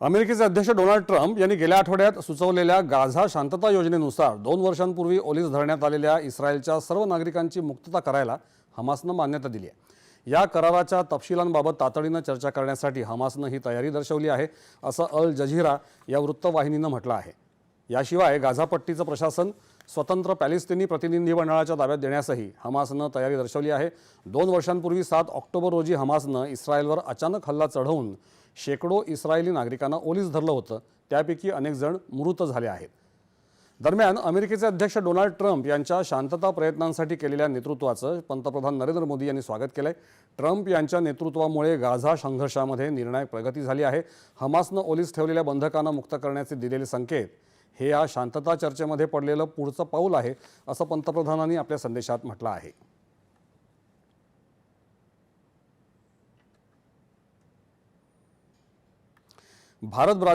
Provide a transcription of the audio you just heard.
अमेरिकेचे अध्यक्ष Donald Trump यांनी गेल्या आठवड्यात सुचवलेल्या गाझा शांतता योजनेनुसार दोन वर्षांपूर्वी ओलीस धरण्यात आलेल्या इस्रायलच्या सर्व नागरिकांची मुक्तता करायला हमासनं मान्यता दिली आहे. या कराराच्या तपशिलांबाबत तातडीनं चर्चा करण्यासाठी हमासनं ही तयारी दर्शवली आहे असं अल जझीरा या वृत्तवाहिनीनं म्हटलं आहे. याशिवाय गाझापट्टीचं प्रशासन स्वतंत्र पॅलेस्टिनी प्रतिनिधी मंडळाच्या ताब्यात देण्यासही हमासनं तयारी दर्शवली आहे. दोन वर्षांपूर्वी सात ऑक्टोबर रोजी हमासनं इस्रायलवर अचानक हल्ला चढवून शेकडो इस्रायली नागरिकांना ओलीस धरलं होतं. त्यापैकी अनेक जण मृत झाले आहेत. दरम्यान अमेरिकेचे अध्यक्ष डोनाल्ड ट्रम्प यांच्या शांतता प्रयत्नांसाठी केलेल्या नेतृत्वाचं पंतप्रधान नरेंद्र मोदी यांनी स्वागत केलं आहे ट्रम्प यांच्या नेतृत्वामुळे गाझा संघर्षामध्ये निर्णायक प्रगती झाली आहे. हमासनं ओलीस ठेवलेल्या बंधकांना मुक्त करण्याचे दिलेले संकेत हे या शांतता चर्चेमध्ये पडलेलं पुढचं पाऊल आहे असं पंतप्रधानांनी आपल्या संदेशात म्हटलं आहे. भारत ब्राझील